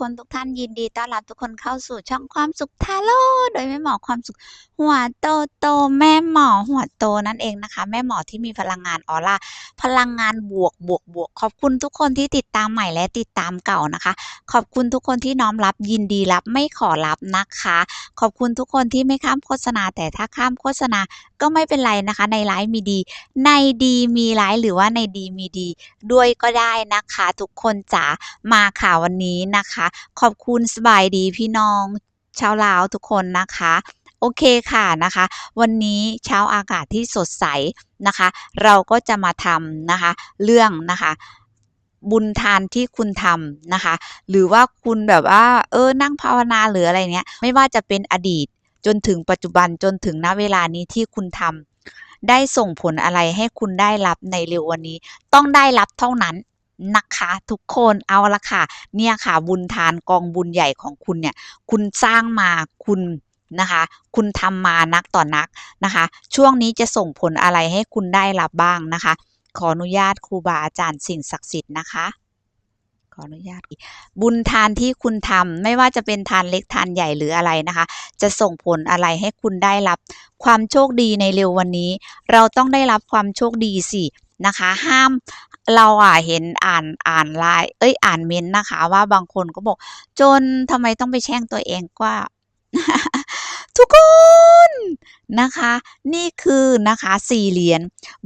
คนทุกท่านยินดีต้อนรับทุกคนเข้าสู่ช่องความสุขทาโร่โดยแม่หมอความสุข หัวโตโตแม่หมอหัวโตนั่นเองนะคะ แม่หมอที่มีพลังงานออร่าพลังงานบวกบวกบวกขอบคุณทุกคนที่ติดตามใหม่และติดตามเก่านะคะ ขอบคุณทุกคนที่น้อมรับยินดีรับไม่ขอรับนะคะ ขอบคุณทุกคนที่ไม่ข้ามโฆษณา แต่ถ้าข้ามโฆษณาก็ไม่เป็นไรนะคะ ในไลฟ์มีดี ในดีมีไลฟ์หรือว่าในดีมีดี ด้วยก็ได้นะคะ ทุกคนจ๋ามาค่ะวันนี้นะคะขอบคุณสบายดีพี่น้องชาวลาวทุกคนนะคะ โอเคค่ะนะคะ วันนี้เช้าอากาศที่สดใสนะคะ เราก็จะมาทำนะคะ เรื่องนะคะบุญทานที่คุณทำนะคะ หรือว่าคุณแบบว่า เออนั่งภาวนาหรืออะไรเนี้ย ไม่ว่าจะเป็นอดีตจนถึงปัจจุบันจนถึงณเวลานี้ที่คุณทำได้ส่งผลอะไรให้คุณได้รับในเร็ววันนี้ ต้องได้รับเท่านั้น นะคะทุกคนเอาละค่ะ เนี่ยค่ะบุญทานกองบุญใหญ่ของคุณเนี่ย คุณสร้างมาคุณนะคะ คุณทำมานักต่อนักนะคะ ช่วงนี้จะส่งผลอะไรให้คุณได้รับบ้างนะคะ ขออนุญาตครูบาอาจารย์สิ่งศักดิ์สิทธิ์นะคะขออนุญาตบุญทานที่คุณทำไม่ว่าจะเป็นทานเล็กทานใหญ่หรืออะไรนะคะ จะส่งผลอะไรให้คุณได้รับ ความโชคดีในเร็ววันนี้ เราต้องได้รับความโชคดีสินะคะ ห้าม เราอะเห็นอ่านอ่านไลน์เอ้ยอ่านเม้นนะคะ ว่าบางคนก็บอก จนทำไมต้องไปแช่งตัวเองกว่า ทุกคนนะคะ นี่คือนะคะสี่เหรียญ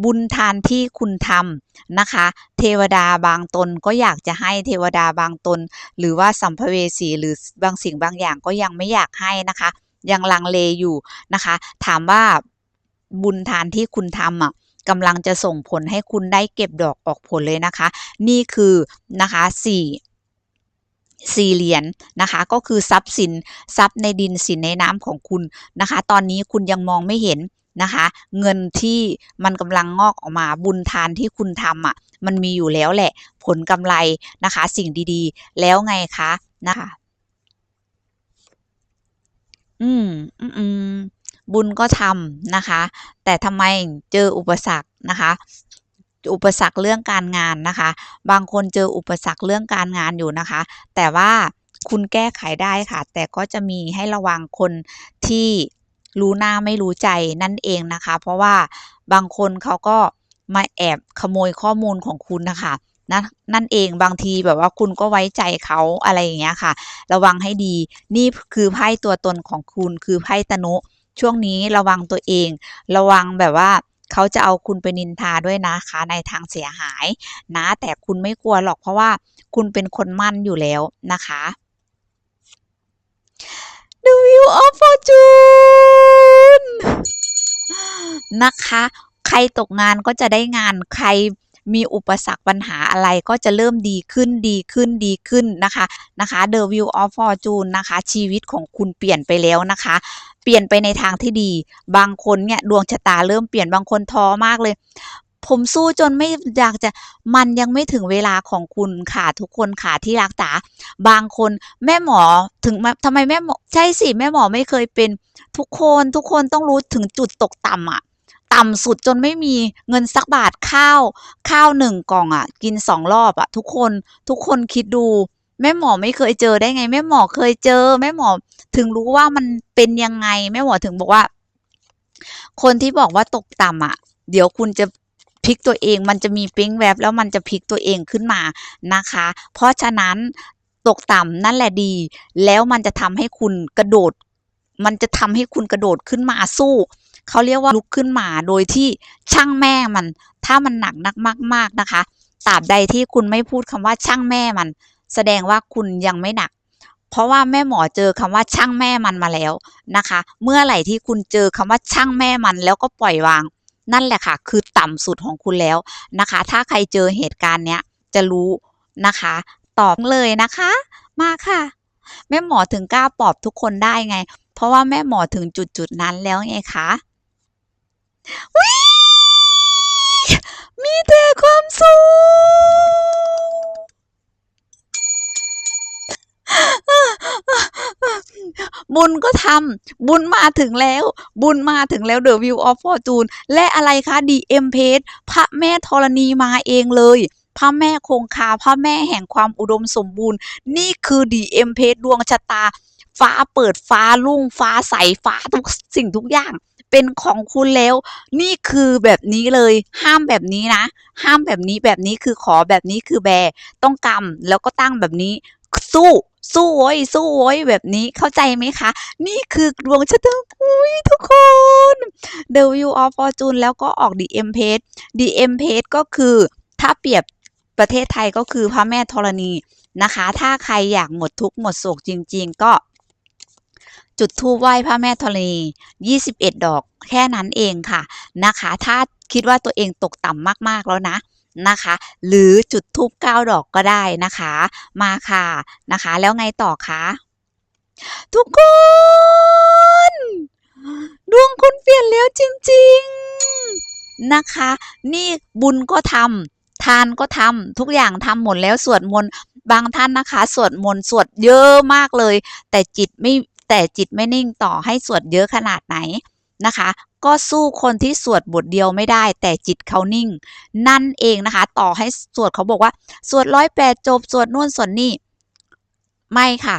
บุญทานที่คุณทำนะคะ เทวดาบางตนก็อยากจะให้เทวดาบางตน หรือว่าสัมภเวสีหรือบางสิ่งบางอย่างก็ยังไม่อยากให้นะคะ ยังลังเลอยู่นะคะ ถามว่าบุญทานที่คุณทำอะ กำลังจะส่งผลให้คุณได้เก็บดอกออกผลเลยนะคะ นี่คือนะคะสี่สี่เหรียญนะคะ ก็คือทรัพย์สินทรัพย์ในดินสินในน้ำของคุณนะคะ ตอนนี้คุณยังมองไม่เห็นนะคะ เงินที่มันกำลังงอกออกมาบุญทานที่คุณทำอะ มันมีอยู่แล้วแหละ ผลกำไรนะคะ สิ่งดีๆ แล้วไงคะนะคะ อืม อืมอืม บุญก็ทำนะคะ แต่ทำไมเจออุปสรรคนะคะอุปสรรคเรื่องการงานนะคะ บางคนเจออุปสรรคเรื่องการงานอยู่นะคะ แต่ว่าคุณแก้ไขได้ค่ะ แต่ก็จะมีให้ระวังคนที่รู้หน้าไม่รู้ใจนั่นเองนะคะ เพราะว่าบางคนเขาก็มาแอบขโมยข้อมูลของคุณนะคะนะนั่นเองบางทีแบบว่าคุณก็ไว้ใจเขาอะไรอย่างเงี้ยค่ะ ระวังให้ดี นี่คือไพ่ตัวตนของคุณคือไพ่ตนุ ช่วงนี้ระวังตัวเอง ระวังแบบว่าเขาจะเอาคุณไปนินทาด้วยนะคะในทางเสียหายนะ แต่คุณไม่กลัวหรอกเพราะว่าคุณเป็นคนมั่นอยู่แล้วนะคะ The Wheel of Fortune นะคะ ใครตกงานก็จะได้งานใครมีอุปสรรคปัญหาอะไรก็จะเริ่มดีขึ้นดีขึ้นดีขึ้นนะคะนะคะ The Wheel of Fortune นะคะ ชีวิตของคุณเปลี่ยนไปแล้วนะคะ ปลี่ยนไปในทางที่ดี บางคนเนี่ยดวงชะตาเริ่มเปลี่ยนบางคนท้อมากเลย ผมสู้จนไม่อยากจะมันยังไม่ถึงเวลาของคุณค่ะทุกคนค่ะที่รักจ๋าบางคนแม่หมอถึงมาทำไมแม่หมอใช่สิแม่หมอไม่เคยเป็นทุกคนทุกคนต้องรู้ถึงจุดตกต่ำอะต่ำสุดจนไม่มีเงินสักบาทข้าว ข้าวหนึ่งกล่องอะกินสองรอบอะทุกคนทุกคนคิดดู แม่หมอไม่เคยเจอได้ไง แม่หมอเคยเจอ แม่หมอถึงรู้ว่ามันเป็นยังไง แม่หมอถึงบอกว่า คนที่บอกว่าตกต่ำอะเดี๋ยวคุณจะพลิกตัวเอง มันจะมีปิ๊งแวบแล้วมันจะพลิกตัวเองขึ้นมานะคะ เพราะฉะนั้นตกต่ำนั่นแหละดี แล้วมันจะทำให้คุณกระโดด มันจะทำให้คุณกระโดดขึ้นมาสู้เขาเรียกว่าลุกขึ้นมาโดยที่ช่างแม่มัน ถ้ามันหนักนักมาก ๆนะคะตราบใดที่คุณไม่พูดคำว่าช่างแม่มัน แสดงว่าคุณยังไม่หนัก เพราะว่าแม่หมอเจอคำว่าช่างแม่มันมาแล้วนะคะ เมื่อไหร่ที่คุณเจอคำว่าช่างแม่มันแล้วก็ปล่อยวาง นั่นแหละค่ะ คือต่ำสุดของคุณแล้วนะคะ ถ้าใครเจอเหตุการณ์เนี้ยจะรู้นะคะ ตอบเลยนะคะ มาค่ะ แม่หมอถึงกล้าปลอบทุกคนได้ไง เพราะว่าแม่หมอถึงจุดจุดนั้นแล้วไงคะมีแต่ความสุข บุญก็ทำบุญมาถึงแล้ว บุญมาถึงแล้ว The View of Fortune และอะไรคะ DM Page พระแม่ธรณีมาเองเลยพระแม่คงคาพระแม่แห่งความอุดมสมบูรณ์ นี่คือดีเอ็มเพดวงชะตา ฟ้าเปิดฟ้ารุ่งฟ้าใสฟ้าทุกสิ่งทุกอย่างเป็นของคุณแล้ว นี่คือแบบนี้เลย ห้ามแบบนี้นะ ห้ามแบบนี้แบบนี้คือขอแบบนี้คือแบ ต้องกำแล้วก็ตั้งแบบนี้ สู้ สู้โว้ยสู้โว้ยแบบนี้เข้าใจไหมคะ นี่คือดวงชะตาอุ้ยทุกคน The View of Fortune แล้วก็ออก DM Page DM Page ก็คือถ้าเปรียบประเทศไทยก็คือพระแม่ธรณีนะคะ ถ้าใครอยากหมดทุกข์หมดโศกจริง ๆ ก็จุดธูปไหว้พระแม่ธรณี21 ดอกแค่นั้นเองค่ะนะคะ ถ้าคิดว่าตัวเองตกต่ำมากๆแล้วนะ นะคะ หรือจุดธูป9ดอกก็ได้นะคะ มาค่ะนะคะ แล้วไงต่อคะทุกคน ดวงคุณเปลี่ยนแล้วจริง ๆนะคะ นี่บุญก็ทำทานก็ทำทุกอย่างทำหมดแล้วสวดมนต์บางท่านนะคะ สวดมนต์สวดเยอะมากเลย แต่จิตไม่แต่จิตไม่นิ่งต่อให้สวดเยอะขนาดไหนนะคะ ก็สู้คนที่สวดบทเดียวไม่ได้ แต่จิตเขานิ่ง นั่นเองนะคะ ต่อให้สวดเขาบอกว่า สวดร้อยแปดจบ สวดนู่นสวดนี่ ไม่ค่ะ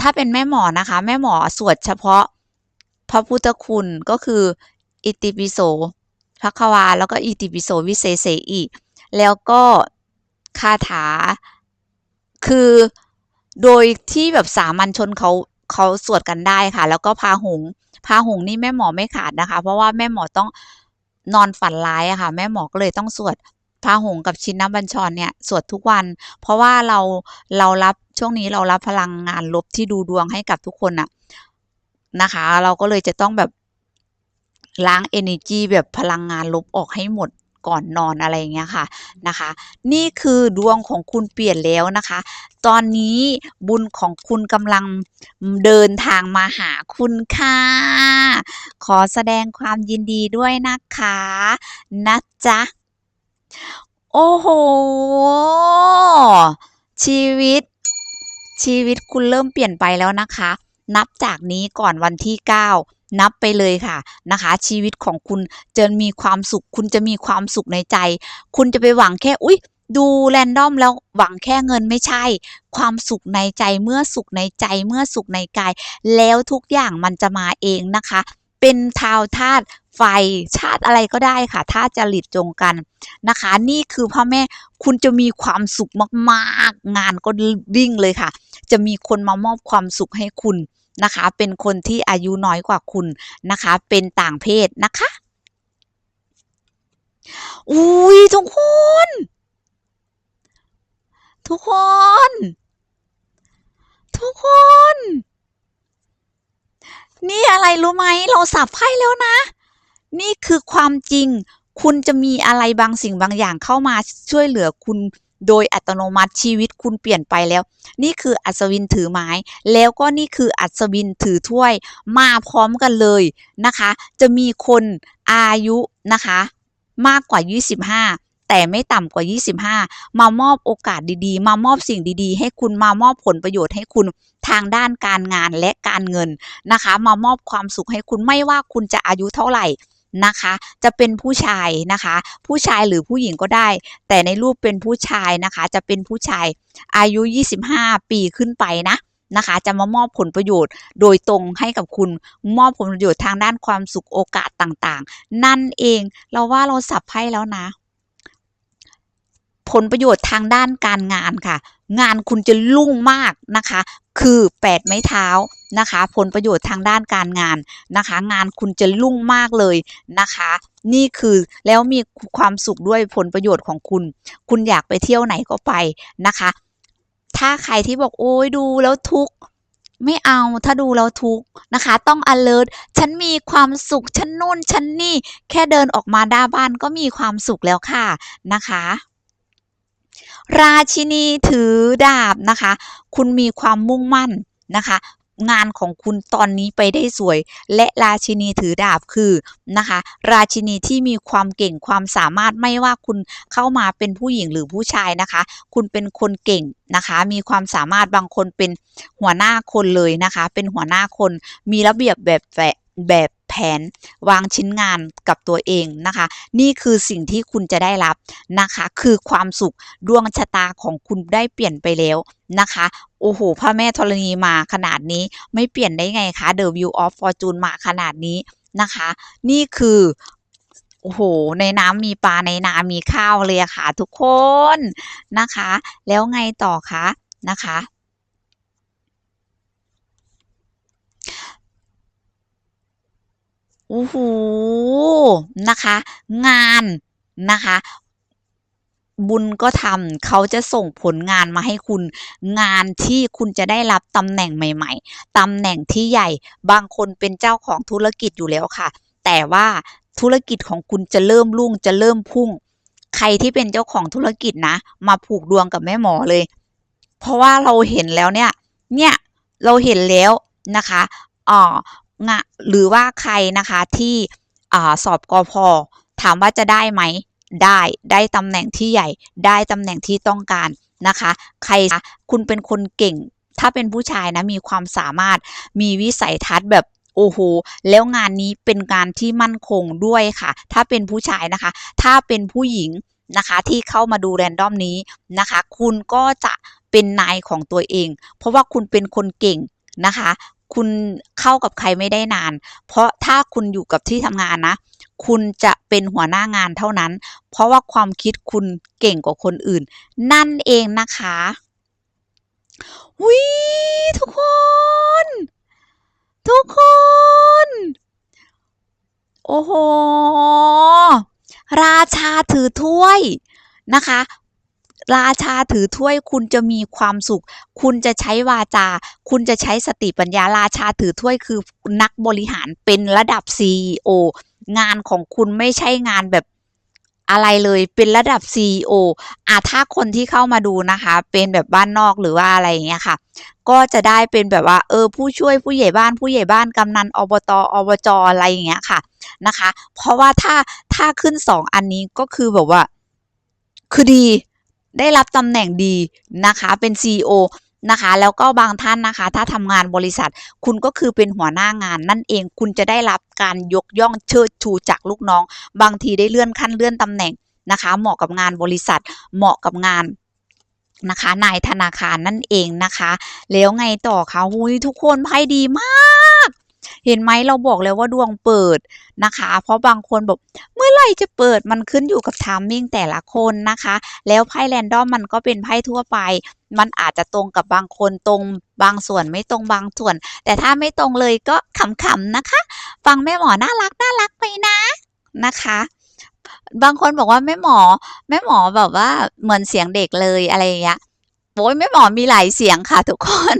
ถ้าเป็นแม่หมอนะคะ แม่หมอสวดเฉพาะ พระพุทธคุณก็คือ อิติปิโสพระควา แล้วก็อิติปิโสวิเศษเสอีแล้วก็คาถาคือโดยที่แบบสามัญชนเขา เขาสวดกันได้ค่ะ แล้วก็พาหงพาหงนี่แม่หมอไม่ขาดนะคะ เพราะว่าแม่หมอต้องนอนฝันร้ายอะค่ะ แม่หมอก็เลยต้องสวดพาหงกับชินน้ำบัญชรเนี่ยสวดทุกวัน เพราะว่าเราเรารับช่วงนี้เรารับพลังงานลบที่ดูดวงให้กับทุกคนอะนะคะ เราก็เลยจะต้องแบบล้าง energy แบบพลังงานลบออกให้หมด ก่อนนอนอะไรอย่างเงี้ยค่ะนะคะ นี่คือดวงของคุณเปลี่ยนแล้วนะคะ ตอนนี้บุญของคุณกำลังเดินทางมาหาคุณค่ะ ขอแสดงความยินดีด้วยนะคะนะจ๊ะ โอ้โห ชีวิต ชีวิตคุณเริ่มเปลี่ยนไปแล้วนะคะ นับจากนี้ก่อนวันที่ 9 นับไปเลยค่ะนะคะ ชีวิตของคุณจะมีความสุข คุณจะมีความสุขในใจ คุณจะไปหวังแค่อุ๊ยดูแรนดอมแล้วหวังแค่เงินไม่ใช่ ความสุขในใจเมื่อสุขในใจเมื่อสุขในกาย แล้วทุกอย่างมันจะมาเองนะคะ เป็นทาวธาตุไฟชาติอะไรก็ได้ค่ะถ้าจริตจงกันนะคะ นี่คือพ่อแม่คุณจะมีความสุขมากๆ งานก็วิ่งเลยค่ะ จะมีคนมามอบความสุขให้คุณ นะคะ เป็นคนที่อายุน้อยกว่าคุณนะคะ เป็นต่างเพศนะคะ อุ้ยทุกคน ทุกคน ทุกคน นี่อะไรรู้ไหมเราสับไพ่แล้วนะ นี่คือความจริง คุณจะมีอะไรบางสิ่งบางอย่างเข้ามาช่วยเหลือคุณ โดยอัตโนมัติชีวิตคุณเปลี่ยนไปแล้ว นี่คืออัศวินถือไม้ แล้วก็นี่คืออัศวินถือถ้วย มาพร้อมกันเลยนะคะ จะมีคนอายุนะคะ มากกว่า 25แต่ไม่ต่ำกว่า 25 มามอบโอกาสดีๆ มามอบสิ่งดีๆ ให้คุณ มามอบผลประโยชน์ให้คุณทางด้านการงานและการเงินนะคะ มามอบความสุขให้คุณไม่ว่าคุณจะอายุเท่าไหร่ นะคะ จะเป็นผู้ชายนะคะ ผู้ชายหรือผู้หญิงก็ได้ แต่ในรูปเป็นผู้ชายนะคะ จะเป็นผู้ชายอายุ 25 ปีขึ้นไปนะนะคะ จะมามอบผลประโยชน์โดยตรงให้กับคุณมอบผลประโยชน์ทางด้านความสุขโอกาสต่างๆ นั่นเองเราว่าเราสับไพ่แล้วนะ ผลประโยชน์ทางด้านการงานค่ะ งานคุณจะรุ่งมากนะคะ คือ8ไม้เท้านะคะ ผลประโยชน์ทางด้านการงานนะคะ งานคุณจะรุ่งมากเลยนะคะ นี่คือแล้วมีความสุขด้วยผลประโยชน์ของคุณ คุณอยากไปเที่ยวไหนก็ไปนะคะ ถ้าใครที่บอกโอ้ยดูแล้วทุกข์ไม่เอาถ้าดูแล้วทุกข์นะคะ ต้อง alert ฉันมีความสุข ฉันนู่น ฉันนี่ แค่เดินออกมาหน้าบ้านก็มีความสุขแล้วค่ะนะคะ ราชินีถือดาบนะคะ คุณมีความมุ่งมั่นนะคะ งานของคุณตอนนี้ไปได้สวย และราชินีถือดาบคือนะคะ ราชินีที่มีความเก่งความสามารถไม่ว่าคุณเข้ามาเป็นผู้หญิงหรือผู้ชายนะคะ คุณเป็นคนเก่งนะคะ มีความสามารถบางคนเป็นหัวหน้าคนเลยนะคะ เป็นหัวหน้าคนมีระเบียบแบบแฝแบบ แผนวางชิ้นงานกับตัวเองนะคะ นี่คือสิ่งที่คุณจะได้รับนะคะ คือความสุขดวงชะตาของคุณได้เปลี่ยนไปแล้วนะคะโอ้โหพระแม่ธรณีมาขนาดนี้ไม่เปลี่ยนได้ไงคะ The View of Fortune มาขนาดนี้นะคะ นี่คือโอ้โห ในน้ำมีปลาในนามีข้าวเลยค่ะทุกคนนะคะ แล้วไงต่อคะนะคะ โอ้โหนะคะ งานนะคะบุญก็ทำเขาจะส่งผลงานมาให้คุณงานที่คุณจะได้รับตำแหน่งใหม่ๆตำแหน่งที่ใหญ่บางคนเป็นเจ้าของธุรกิจอยู่แล้วค่ะ แต่ว่าธุรกิจของคุณจะเริ่มรุ่งจะเริ่มพุ่ง ใครที่เป็นเจ้าของธุรกิจนะ มาผูกดวงกับแม่หมอเลย เพราะว่าเราเห็นแล้วเนี่ย เนี่ยเราเห็นแล้วนะคะอ่อ งะหรือว่าใครนะคะที่อสอบกอพอถามว่าจะได้ไหมได้ได้ตำแหน่งที่ใหญ่ ได้ตำแหน่งที่ต้องการนะคะ ใครคะคุณเป็นคนเก่ง ถ้าเป็นผู้ชายนะมีความสามารถมีวิสัยทัศน์แบบโอ้โหแล้วงานนี้เป็นงานที่มั่นคงด้วยค่ะ ถ้าเป็นผู้ชายนะคะ ถ้าเป็นผู้หญิงนะคะที่เข้ามาดูแรนดอมนี้นะคะ คุณก็จะเป็นนายของตัวเอง เพราะว่าคุณเป็นคนเก่งนะคะ คุณเข้ากับใครไม่ได้นาน เพราะถ้าคุณอยู่กับที่ทำงานนะ คุณจะเป็นหัวหน้างานเท่านั้น เพราะว่าความคิดคุณเก่งกว่าคนอื่น นั่นเองนะคะวิทุกคน ทุกคน โอ้โห ราชาถือถ้วยนะคะ ราชาถือถ้วยคุณจะมีความสุข คุณจะใช้วาจา คุณจะใช้สติปัญญาราชาถือถ้วยคือนักบริหารเป็นระดับ CEO งานของคุณไม่ใช่งานแบบอะไรเลยเป็นระดับ CEO อะถ้าคนที่เข้ามาดูนะคะ เป็นแบบบ้านนอกหรือว่าอะไรอย่างเงี้ยค่ะ ก็จะได้เป็นแบบว่า เออ ผู้ช่วยผู้ใหญ่บ้านผู้ใหญ่บ้านกำนันอบตอบจอะไรอย่างเงี้ยค่ะนะคะ เพราะว่าถ้าถ้าขึ้น2อันนี้ก็คือแบบว่า คือดี ได้รับตำแหน่งดีนะคะเป็น CEO นะคะแล้วก็บางท่านนะคะ ถ้าทำงานบริษัท คุณก็คือเป็นหัวหน้างานนั่นเองคุณจะได้รับการยกย่องเชิดชูจากลูกน้อง บางทีได้เลื่อนขั้นเลื่อนตำแหน่งนะคะ เหมาะกับงานบริษัท เหมาะกับงานนะคะนายธนาคารนั่นเองนะคะ แล้วไงต่อคะหุยทุกคนไพ่ดีมาก เห็นไหมเราบอกแล้วว่าดวงเปิดนะคะ เพราะบางคนบอกเมื่อไหร่จะเปิดมันขึ้นอยู่กับทามมิ่งแต่ละคนนะคะ แล้วไพ่แรนดอมมันก็เป็นไพ่ทั่วไป มันอาจจะตรงกับบางคนตรงบางส่วนไม่ตรงบางส่วน แต่ถ้าไม่ตรงเลยก็ขำๆนะคะ ฟังแม่หมอน่ารักน่ารักไปนะนะคะบางคนบอกว่าแม่หมอแม่หมอแบบว่าเหมือนเสียงเด็กเลยอะไรอย่างเงี้ยโอ้ยแม่หมอมีหลายเสียงค่ะทุกคน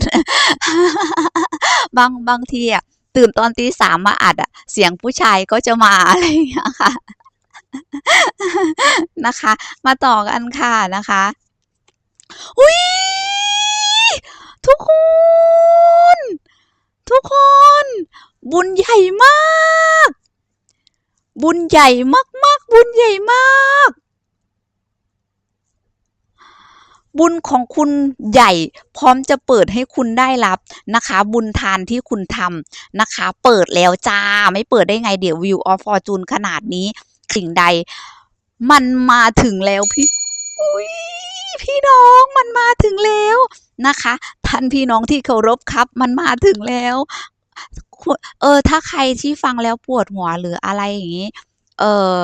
บางบางทีอะ ตื่นตอนตีสามมาอัดอะเสียงผู้ชายก็จะมาอะไรอย่างเงี้ยค่ะนะคะ มาต่อกันค่ะนะคะอุ้ยทุกคน ทุกคน บุญใหญ่มาก บุญใหญ่มาก ๆ บุญใหญ่มาก บุญของคุณใหญ่ พร้อมจะเปิดให้คุณได้รับนะคะ บุญทานที่คุณทำนะคะ เปิดแล้วจ้า ไม่เปิดได้ไงเดี๋ยว View of Fortune ขนาดนี้ สิ่งใด มันมาถึงแล้วพี่อุ้ยพี่น้องมันมาถึงแล้วนะคะ ท่านพี่น้องที่เคารพครับ มันมาถึงแล้วเออถ้าใครที่ฟังแล้วปวดหัวหรืออะไรอย่างงี้ เออ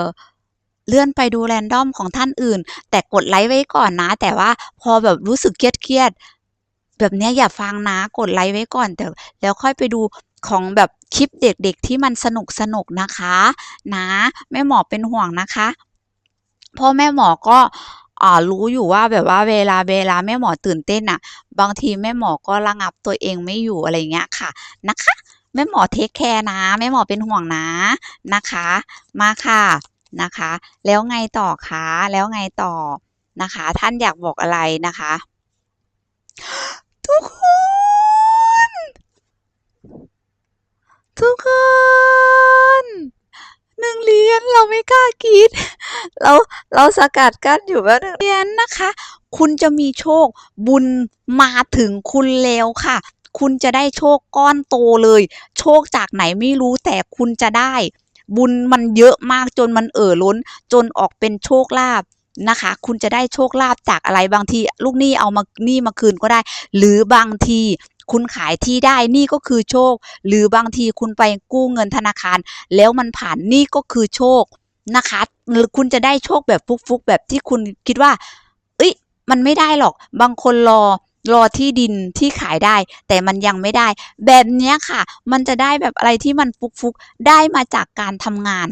เลื่อนไปดูแรนดอมของท่านอื่น แต่กดไลค์ไว้ก่อนนะ แต่ว่าพอแบบรู้สึกเครียดๆแบบเนี้ยอย่าฟังนะกดไลค์ไว้ก่อนแต่แล้วค่อยไปดูของแบบคลิปเด็กๆที่มันสนุกๆนะคะ นะแม่หมอเป็นห่วงนะคะพราะแม่หมอก็อ่ารู้อยู่ว่าแบบว่าเวลาเวลาแม่หมอตื่นเต้นน่ะ บางทีแม่หมอก็ระงับตัวเองไม่อยู่อะไรอย่างเงี้ยค่ะนะคะ แม่หมอเทกแคร์นะ แม่หมอเป็นห่วงนะนะคะ มาค่ะ นะคะ แล้วไงต่อคะแล้วไงต่อนะคะ ท่านอยากบอกอะไรนะคะ ทุกคน ทุกคน1เหรียญเราไม่กล้ากรี๊ดเราเราสกัดกั้นอยู่แป๊บหนึ่งเหรียญนะคะ คุณจะมีโชคบุญมาถึงคุณแล้วค่ะคุณจะได้โชคก้อนโตเลย โชคจากไหนไม่รู้แต่คุณจะได้ บุญมันเยอะมากจนมันเอ่อล้น จนออกเป็นโชคลาภนะคะ คุณจะได้โชคลาภจากอะไรบางที ลูกหนี้เอามาหนี้มาคืนก็ได้ หรือบางทีคุณขายที่ได้นี่ก็คือโชค หรือบางทีคุณไปกู้เงินธนาคาร แล้วมันผ่านนี่ก็คือโชคนะคะหรือคุณจะได้โชคแบบฟุกๆแบบที่คุณคิดว่า เอ้ยมันไม่ได้หรอก บางคนรอ รอที่ดินที่ขายได้ แต่มันยังไม่ได้ แบบนี้ค่ะ มันจะได้แบบอะไรที่มันฟุกๆ ได้มาจากการทำงาน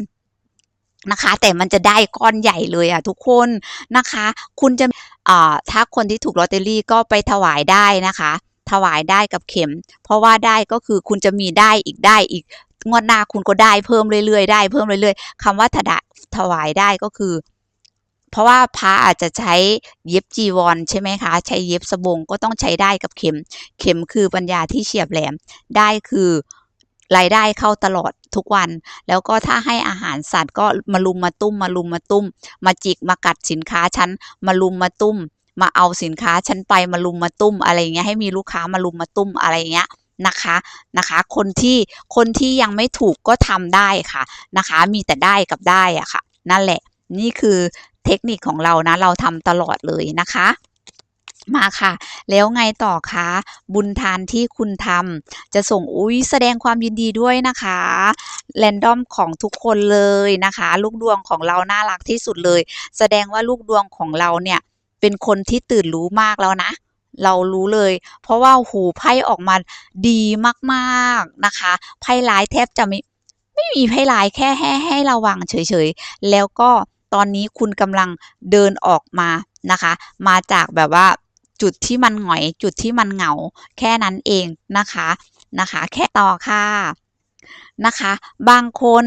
นะคะ แต่มันจะได้ก้อนใหญ่เลยอะทุกคนนะคะ คุณจะอ่าถ้าคนที่ถูกลอตเตอรี่ก็ไปถวายได้นะคะ ถวายได้กับเข็ม เพราะว่าได้ก็คือคุณจะมีได้อีกได้อีกงวดหน้าคุณก็ได้เพิ่มเรื่อยๆ ได้เพิ่มเรื่อยๆคำว่าถดถวายได้ก็คือ เพราะว่าพระอาจจะใช้เย็บจีวรใช่ไหมคะ ใช้เย็บสบงก็ต้องใช้ได้กับเข็ม เข็มคือปัญญาที่เฉียบแหลม ได้คือรายได้เข้าตลอดทุกวัน แล้วก็ถ้าให้อาหารสัตว์ก็มาลุมมาตุ้ม มาลุมมาตุ้ม มาจิกมากัดสินค้าฉันมาลุมมาตุ้ม มาเอาสินค้าฉันไปมาลุมมาตุ้มอะไรเงี้ยให้มีลูกค้ามาลุมมาตุ้มอะไรเงี้ยนะคะนะคะ คนที่คนที่ยังไม่ถูกก็ทำได้ค่ะนะคะ มีแต่ได้กับได้อะค่ะ นั่นแหละนี่คือ เทคนิคของเรานะเราทำตลอดเลยนะคะมาค่ะ แล้วไงต่อคะบุญทานที่คุณทำจะส่งอุ๊ยแสดงความยินดีด้วยนะคะแรนดอมของทุกคนเลยนะคะ ลูกดวงของเราน่ารักที่สุดเลย แสดงว่าลูกดวงของเราเนี่ย เป็นคนที่ตื่นรู้มากแล้วนะ เรารู้เลย เพราะว่าหูไพ่ออกมาดีมากๆนะคะไพ่ร้ายแทบจะไม่ไม่มีไพ่ร้ายแค่ให้ให้ระวังเฉยๆแล้วก็ ตอนนี้คุณกำลังเดินออกมานะคะ มาจากแบบว่าจุดที่มันหงอยจุดที่มันเหงา แค่นั้นเองนะคะนะคะ แค่ต่อค่ะนะคะ บางคน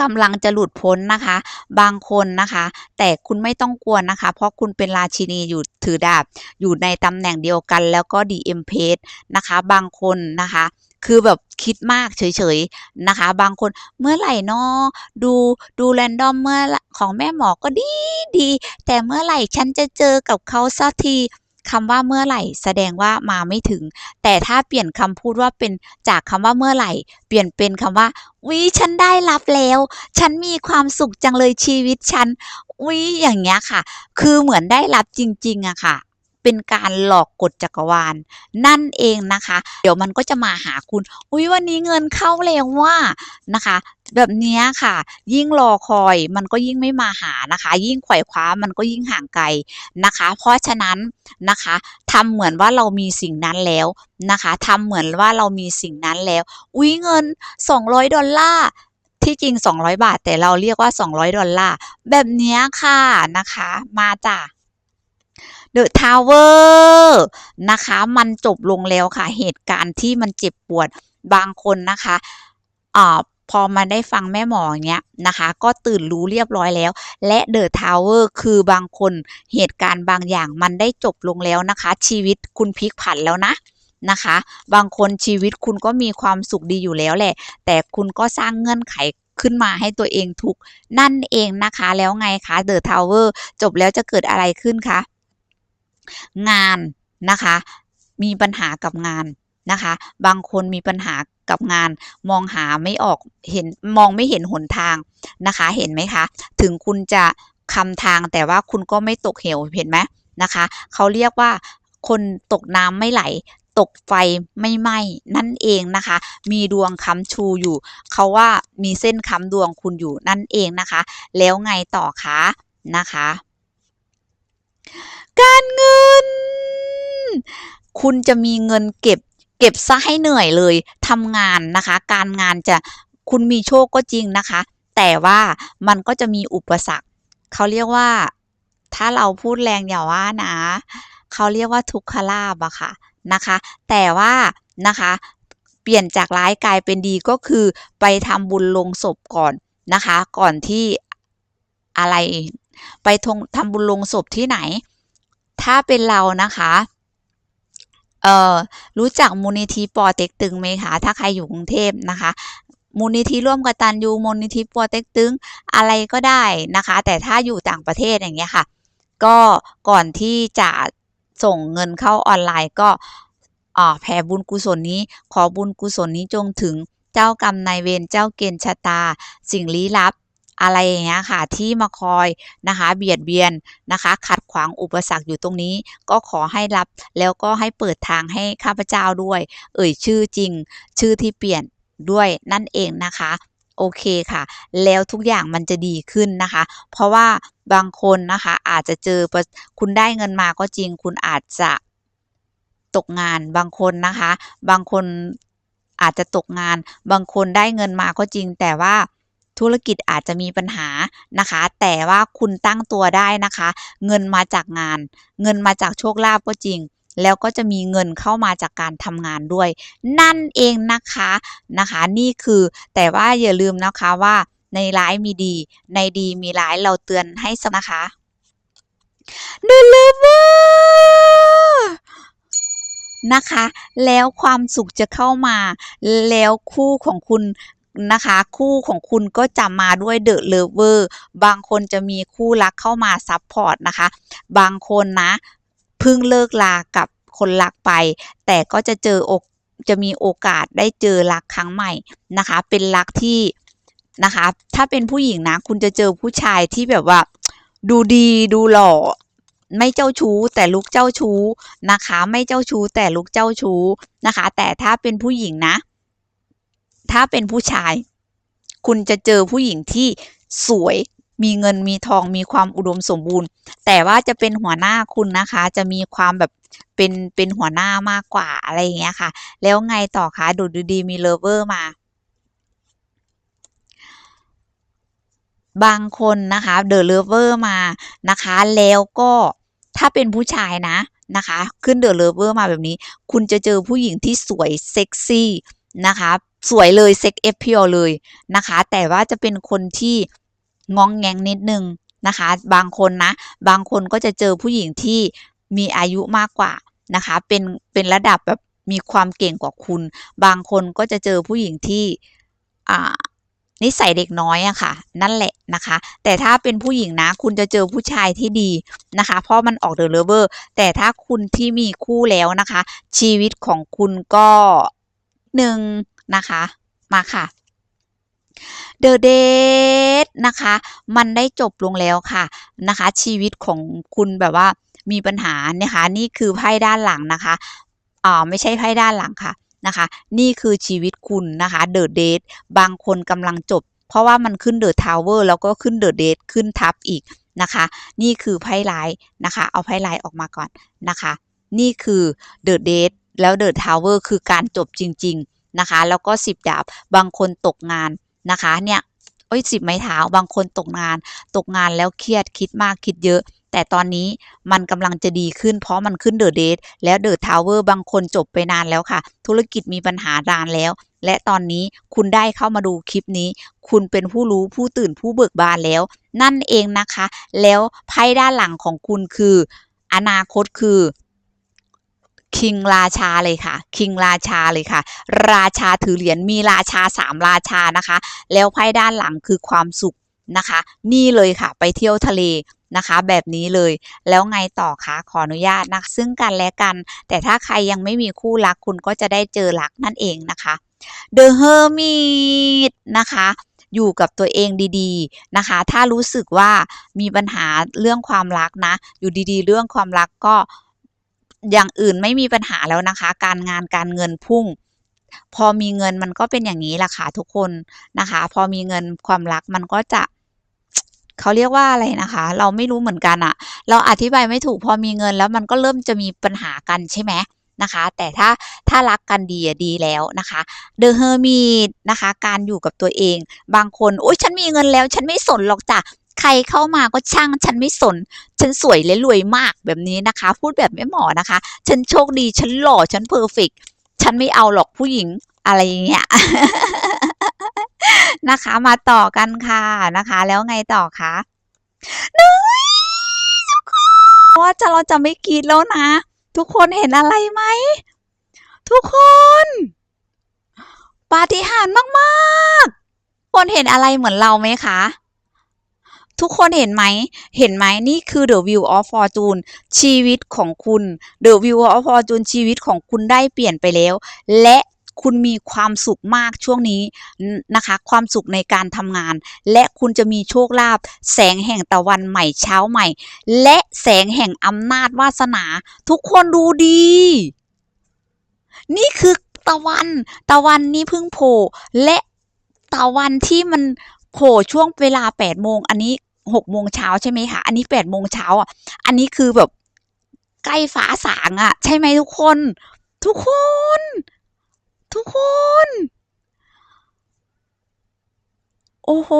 กำลังจะหลุดพ้นนะคะ บางคนนะคะ แต่คุณไม่ต้องกลัวนะคะ เพราะคุณเป็นราชินีอยู่ถือดาบ อยู่ในตำแหน่งเดียวกันแล้วก็ดีเอ็มเพสนะคะ บางคนนะคะ คือแบบคิดมากเฉยๆนะคะ บางคนเมื่อไหร่นอดูดูแรนดอมเมื่อของแม่หมอก็ดีดี แต่เมื่อไหร่ฉันจะเจอกับเขาสักทีคำว่าเมื่อไหร่ แสดงว่ามาไม่ถึง แต่ถ้าเปลี่ยนคำพูดว่าเป็นจากคำว่าเมื่อไหร่ เปลี่ยนเป็นคำว่าวิฉันได้รับแล้ว ฉันมีความสุขจังเลยชีวิตฉันวิอย่างเงี้ยค่ะ คือเหมือนได้รับจริงๆอะค่ะ เป็นการหลอกกฎจักรวาล นั่นเองนะคะ เดี๋ยวมันก็จะมาหาคุณ อุ๊ยวันนี้เงินเข้าเร็วว่านะคะแบบนี้ค่ะ ยิ่งรอคอยมันก็ยิ่งไม่มาหานะคะ ยิ่งไขว่คว้ามันก็ยิ่งห่างไกลนะคะ เพราะฉะนั้นนะคะทำเหมือนว่าเรามีสิ่งนั้นแล้วนะคะทำเหมือนว่าเรามีสิ่งนั้นแล้ว อุ๊ยเงิน 200 ดอลลาร์ที่จริง 200 บาท แต่เราเรียกว่า 200 ดอลลาร์แบบนี้ค่ะนะคะ มาจ้ะ The Tower นะคะ มันจบลงแล้วค่ะ เหตุการณ์ที่มันเจ็บปวดบางคนนะคะอ่าพอมาได้ฟังแม่หมออย่างเงี้ยนะคะ ก็ตื่นรู้เรียบร้อยแล้ว และ The Tower คือบางคนเหตุการณ์บางอย่างมันได้จบลงแล้วนะคะ ชีวิตคุณพลิกผันแล้วนะนะคะ บางคนชีวิตคุณก็มีความสุขดีอยู่แล้วแหละ แต่คุณก็สร้างเงื่อนไขขึ้นมาให้ตัวเองทุกนั่นเองนะคะ แล้วไงคะ The Tower จบแล้วจะเกิดอะไรขึ้นคะ งานนะคะ มีปัญหากับงานนะคะ บางคนมีปัญหากับงาน มองหาไม่ออกเห็นมองไม่เห็นหนทางนะคะ เห็นไหมคะ ถึงคุณจะคำทางแต่ว่าคุณก็ไม่ตกเหวเห็นไหมนะคะเขาเรียกว่าคนตกน้ำไม่ไหล ตกไฟไม่ไหม้นั่นเองนะคะ มีดวงค้ำชูอยู่ เขาว่ามีเส้นค้ำดวงคุณอยู่นั่นเองนะคะ แล้วไงต่อคะนะคะ การเงิน คุณจะมีเงินเก็บ เก็บซะให้เหนื่อยเลยทำงานนะคะ การงานจะคุณมีโชคก็จริงนะคะ แต่ว่ามันก็จะมีอุปสรรคเขาเรียกว่า ถ้าเราพูดแรงอย่าว่านะเขาเรียกว่าทุกขลาภอะค่ะนะคะ แต่ว่านะคะเปลี่ยนจากร้ายกลายเป็นดีก็คือไปทำบุญลงศพก่อนนะคะ ก่อนที่อะไร ไปทงทำบุญลงศพที่ไหน ถ้าเป็นเรานะคะเอ่อรู้จักมูลนิธิปอเต็กตึงไหมคะถ้าใครอยู่กรุงเทพนะคะมูลนิธิร่วมกตัญญูมูลนิธิปอเต็กตึงอะไรก็ได้นะคะ แต่ถ้าอยู่ต่างประเทศอย่างเงี้ยค่ะ ก็ก่อนที่จะส่งเงินเข้าออนไลน์ก็อ่าแผ่บุญกุศลนี้ ขอบุญกุศลนี้จงถึงเจ้ากรรมนายเวรเจ้าเกณฑ์ชะตา สิ่งลี้ลับ อะไรอย่างเงี้ยค่ะที่มาคอยนะคะเบียดเบียนนะคะ ขัดขวางอุปสรรคอยู่ตรงนี้ ก็ขอให้รับแล้วก็ให้เปิดทางให้ข้าพเจ้าด้วย เอ่ยชื่อจริง ชื่อที่เปลี่ยนด้วยนั่นเองนะคะโอเคค่ะ แล้วทุกอย่างมันจะดีขึ้นนะคะ เพราะว่าบางคนนะคะอาจจะเจอคุณได้เงินมาก็จริง คุณอาจจะตกงานบางคนนะคะ บางคนอาจจะตกงาน บางคนได้เงินมาก็จริง แต่ว่า ธุรกิจอาจจะมีปัญหานะคะ แต่ว่าคุณตั้งตัวได้นะคะ เงินมาจากงาน เงินมาจากโชคลาภก็จริง แล้วก็จะมีเงินเข้ามาจากการทำงานด้วย นั่นเองนะคะนะคะ นี่คือแต่ว่าอย่าลืมนะคะว่าในร้ายมีดี ในดีมีร้ายเราเตือนให้สนะคะ The Lover นะคะ แล้วความสุขจะเข้ามา แล้วคู่ของคุณ นะคะ คู่ของคุณก็จะมาด้วย The Lover บางคนจะมีคู่รักเข้ามาซับพอร์ตนะคะ บางคนนะเพิ่งเลิกลากับคนรักไป แต่ก็จะเจอโอกจะมีโอกาสได้เจอรักครั้งใหม่นะคะ เป็นรักที่นะคะ ถ้าเป็นผู้หญิงนะ คุณจะเจอผู้ชายที่แบบว่า ดูดีดูหล่อไม่เจ้าชู้แต่ลุกเจ้าชู้นะคะ ไม่เจ้าชู้แต่ลุกเจ้าชู้นะคะ แต่ถ้าเป็นผู้หญิงนะ ถ้าเป็นผู้ชาย คุณจะเจอผู้หญิงที่สวยมีเงินมีทองมีความอุดมสมบูรณ์ แต่ว่าจะเป็นหัวหน้าคุณนะคะ จะมีความแบบเป็นเป็นหัวหน้ามากกว่าอะไรอย่างเงี้ยค่ะ แล้วไงต่อคะดูดีมีเลเวอร์มา บางคนนะคะเดอะเลเวอร์มานะคะ แล้วก็ถ้าเป็นผู้ชายนะนะคะ ขึ้นเดอะเลเวอร์มาแบบนี้ คุณจะเจอผู้หญิงที่สวยเซ็กซี่นะคะ สวยเลยเซ็กเอฟเพียวเลยนะคะ แต่ว่าจะเป็นคนที่งองแงงนิดนึงนะคะ บางคนนะ บางคนก็จะเจอผู้หญิงที่มีอายุมากกว่านะคะ เป็นเป็นระดับแบบมีความเก่งกว่าคุณ บางคนก็จะเจอผู้หญิงที่อ่านิสัยเด็กน้อยอะค่ะ นั่นแหละนะคะ แต่ถ้าเป็นผู้หญิงนะ คุณจะเจอผู้ชายที่ดีนะคะ เพราะมันออกเดอะเลเวอร์แต่ถ้าคุณที่มีคู่แล้วนะคะ ชีวิตของคุณก็หนึ่ง นะคะ มาค่ะ The Date นะคะ มันได้จบลงแล้วค่ะนะคะ ชีวิตของคุณแบบว่ามีปัญหานะคะ นี่คือไพ่ด้านหลังนะคะอ่าไม่ใช่ไพ่ด้านหลังค่ะนะคะ นี่คือชีวิตคุณนะคะ The Date บางคนกำลังจบ เพราะว่ามันขึ้น The Tower แล้วก็ขึ้น The Date ขึ้นทับอีกนะคะ นี่คือไพ่ลายนะคะ เอาไพ่ลายออกมาก่อนนะคะ นี่คือ The Date แล้ว The Tower คือการจบจริง ๆ นะคะ แล้วก็สิบดาบ บางคนตกงานนะคะเนี่ยโอ้ยสิบไม้เท้าบางคนตกงาน ตกงานแล้วเครียดคิดมากคิดเยอะ แต่ตอนนี้มันกำลังจะดีขึ้น เพราะมันขึ้นเดอะเดทแล้วเดอะทาวเวอร์บางคนจบไปนานแล้วค่ะ ธุรกิจมีปัญหานานแล้ว และตอนนี้คุณได้เข้ามาดูคลิปนี้ คุณเป็นผู้รู้ผู้ตื่นผู้เบิกบานแล้ว นั่นเองนะคะ แล้วไพ่ด้านหลังของคุณคือ อนาคตคือ คิงราชาเลยค่ะ คิงราชาเลยค่ะ ราชาถือเหรียญมีราชาสามราชานะคะ แล้วไพ่ด้านหลังคือความสุขนะคะ นี่เลยค่ะ ไปเที่ยวทะเลนะคะแบบนี้เลยแล้วไงต่อคะขออนุญาตนะซึ่งกันและกัน แต่ถ้าใครยังไม่มีคู่รักคุณก็จะได้เจอรักนั่นเองนะคะ The Hermit นะคะอยู่กับตัวเองดีๆนะคะ ถ้ารู้สึกว่ามีปัญหาเรื่องความรักนะ อยู่ดีๆ เรื่องความรักก็ อย่างอื่นไม่มีปัญหาแล้วนะคะ การงานการเงินพุ่ง พอมีเงินมันก็เป็นอย่างนี้แหละค่ะทุกคนนะคะ พอมีเงินความรักมันก็จะเขาเรียกว่าอะไรนะคะ เราไม่รู้เหมือนกันอะเราอธิบายไม่ถูกพอมีเงินแล้วมันก็เริ่มจะมีปัญหากันใช่ไหมนะคะ แต่ถ้าถ้ารักกันดีอะดีแล้วนะคะ The Hermit นะคะ การอยู่กับตัวเอง บางคนโอ๊ยฉันมีเงินแล้ว ฉันไม่สนหรอกจ้ะ ใครเข้ามาก็ช่างฉันไม่สน ฉันสวยและรวยมากแบบนี้นะคะ พูดแบบไม่หมอนะคะ ฉันโชคดีฉันหล่อฉันเพอร์เฟกฉันไม่เอาหรอกผู้หญิงอะไรอย่างเงี้ยนะคะมาต่อกันค่ะนะคะ แล้วไงต่อคะนุ้ยทุกคนว่าจะเราจะไม่กรีดแล้วนะ ทุกคนเห็นอะไรไหม ทุกคนปาฏิหาริย์มากๆ คนเห็นอะไรเหมือนเราไหมคะ ทุกคนเห็นไหม เห็นไหมนี่คือ The Wheel of Fortune ชีวิตของคุณ The Wheel of Fortune ชีวิตของคุณได้เปลี่ยนไปแล้ว และคุณมีความสุขมากช่วงนี้นะคะ ความสุขในการทำงาน และคุณจะมีโชคลาภแสงแห่งตะวันใหม่เช้าใหม่ และแสงแห่งอำนาจวาสนา ทุกคนดูดี นี่คือตะวัน ตะวันนี่เพิ่งโผล่และตะวันที่มันโผล่ช่วงเวลาแปดโมงอันนี้ หกโมงเช้าใช่ไหมคะ อันนี้แปดโมงเช้าอะ อันนี้คือแบบใกล้ฟ้าสางอะ ใช่ไหมทุกคน ทุกคน ทุกคน โอ้โห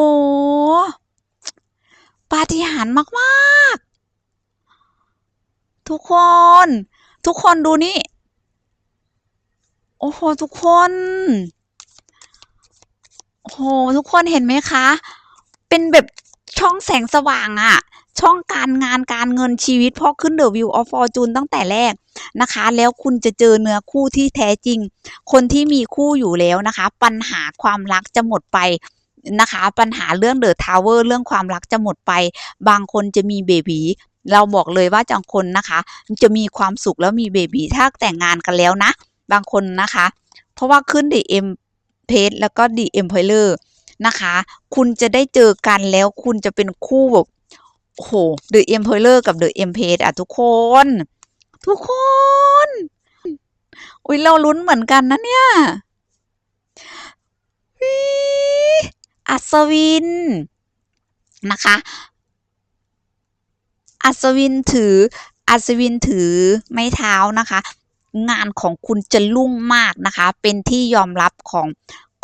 ปาฏิหาริย์มากๆ ทุกคน ทุกคนดูนี่ โอ้โห ทุกคน โอ้โห ทุกคนเห็นไหมคะ เป็นแบบ ช่องแสงสว่างอะช่องการงานการเงินชีวิตพอขึ้น The View of Fortune ตั้งแต่แรกนะคะ แล้วคุณจะเจอเนื้อคู่ที่แท้จริง คนที่มีคู่อยู่แล้วนะคะ ปัญหาความรักจะหมดไปนะคะ ปัญหาเรื่อง The Tower เรื่องความรักจะหมดไป บางคนจะมีเบบีเราบอกเลยว่าจังคนนะคะ จะมีความสุขแล้วมีเบบีถ้าแต่งงานกันแล้วนะ บางคนนะคะ เพราะว่าขึ้น The M Page แล้วก็ The Emperor นะคะ คุณจะได้เจอกันแล้วคุณจะเป็นคู่แบบโอ้โห The Emperor กับ The M Page อะทุกคน ทุกคนอุ้ยเราลุ้นเหมือนกันนะเนี่ยอัศวินนะคะ อัศวินถือ อัศวินถือไม้เท้านะคะ งานของคุณจะรุ่งมากนะคะ เป็นที่ยอมรับของ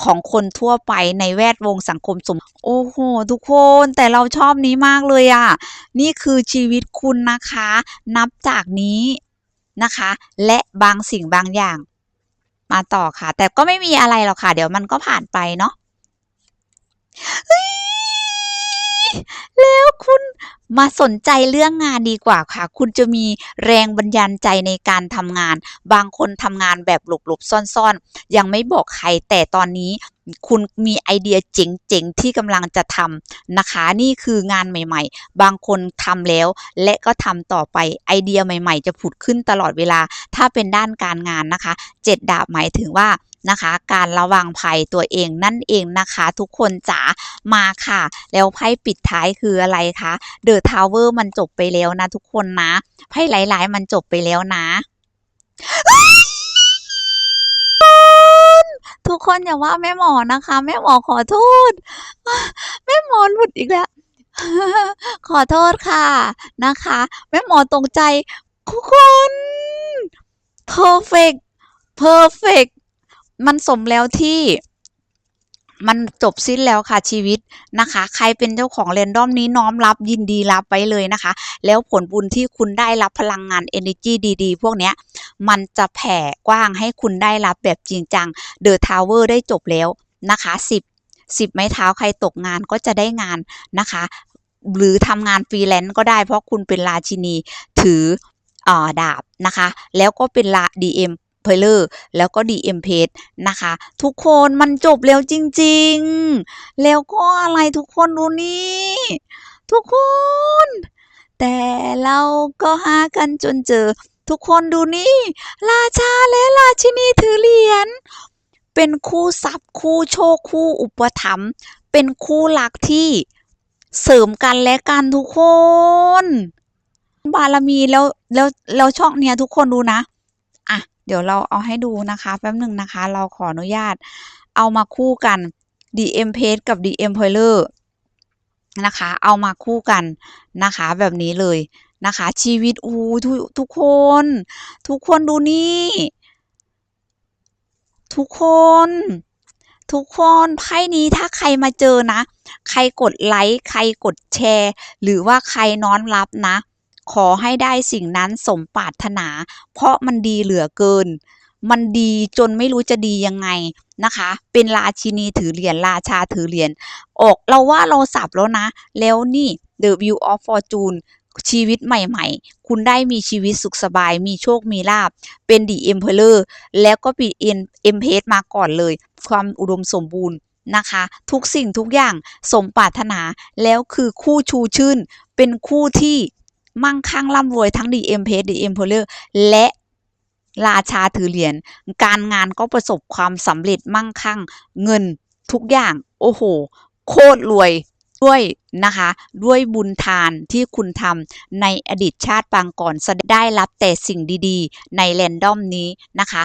ของคนทั่วไปในแวดวงสังคมสม โอ้โห ทุกคนแต่เราชอบนี้มากเลยอะ่ะ นี่คือชีวิตคุณนะคะ นับจากนี้นะคะ และบางสิ่งบางอย่าง มาต่อค่ะ แต่ก็ไม่มีอะไรหรอกค่ะ เดี๋ยวมันก็ผ่านไปเนาะ แล้วคุณมาสนใจเรื่องงานดีกว่าค่ะ คุณจะมีแรงบันดาลใจในการทำงาน บางคนทำงานแบบหลบๆซ่อนๆ ยังไม่บอกใครแต่ตอนนี้คุณมีไอเดียเจ๋งๆ ที่กำลังจะทำนะคะ นี่คืองานใหม่ๆ บางคนทำแล้ว และก็ทำต่อไปไอเดียใหม่ๆ จะผุดขึ้นตลอดเวลา ถ้าเป็นด้านการงานนะคะ เจ็ดดาบหมายถึงว่า นะคะ การระวังภัยตัวเองนั่นเองนะคะ ทุกคนจ๋ามาค่ะ แล้วไพ่ปิดท้ายคืออะไรคะเดอะทาวเวอร์มันจบไปแล้วนะทุกคนนะไพ่หลาย ๆ มันจบไปแล้วนะทุกคนอย่าว่าแม่หมอนะคะ แม่หมอขอโทษ แม่หมอหลุดอีกแล้ว ขอโทษค่ะนะคะ แม่หมอตกใจทุกคน perfect perfect มันสมแล้วที่มันจบสิ้นแล้วค่ะชีวิตนะคะ ใครเป็นเจ้าของเรนดอมนี้น้อมรับยินดีรับไปเลยนะคะ แล้วผลบุญที่คุณได้รับพลังงาน energy ดีๆ พวกเนี้ย มันจะแผ่กว้างให้คุณได้รับแบบจริงจัง The Tower ได้จบแล้วนะคะ10 10ไม้เท้าใครตกงานก็จะได้งานนะคะ หรือทำงานฟรีแลนซ์ก็ได้เพราะคุณเป็นราชินีถืออดาบนะคะ แล้วก็เป็นลา DM เพลเลอร์แล้วก็ DM Page นะคะ ทุกคนมันจบแล้วจริงๆ แล้วก็อะไรทุกคนดูนี่ทุกคน แต่เราก็หากันจนเจอ ทุกคนดูนี่ ราชาและราชินีถือเหรียญเป็นคู่ทรัพย์คู่โชคคู่อุปถัมภ์เป็นคู่รักที่เสริมกันและกันทุกคน บารมีแล้วแล้วแล้วช่องเนี้ยทุกคนดูนะ เดี๋ยวเราเอาให้ดูนะคะแป๊บหนึ่งนะคะ เราขออนุญาตเอามาคู่กัน DM Page กับ DM p o i l e r นะคะ เอามาคู่กันนะคะ แบบนี้เลยนะคะ ชีวิตอู้ทุกทุกคน ทุกคนดูนี่ ทุกคน ทุกคนไพ่นี้ถ้าใครมาเจอนะ ใครกดไลค์ใครกดแชร์ หรือว่าใครน้อมรับนะ ขอให้ได้สิ่งนั้นสมปรารถนา เพราะมันดีเหลือเกิน มันดีจนไม่รู้จะดียังไงนะคะ เป็นราชินีถือเหรียญราชาถือเหรียญออกเราว่าเราสับแล้วนะ แล้วนี่ The View of Fortune ชีวิตใหม่ๆ คุณได้มีชีวิตสุขสบาย มีโชค มีลาบ เป็นดีเอ็มเพลอร์ แล้วก็ปีเอ็นเอ็มเพสมาก่อนเลย ความอุดมสมบูรณ์นะคะ ทุกสิ่งทุกอย่างสมปรารถนา แล้วคือคู่ชูชื่น เป็นคู่ที่ มั่งคั่งร่ำรวยทั้ง DM p a g e DM p o l e r และราชาถือเหรียญการงานก็ประสบความสำเร็จมั่งคั่งเงินทุกอย่าง โอ้โห โคตรรวยด้วยนะคะ ด้วยบุญทานที่คุณทำในอดีตชาติปางก่อนแสดงได้รับแต่สิ่งดีๆ ในแรนดอมนี้นะคะ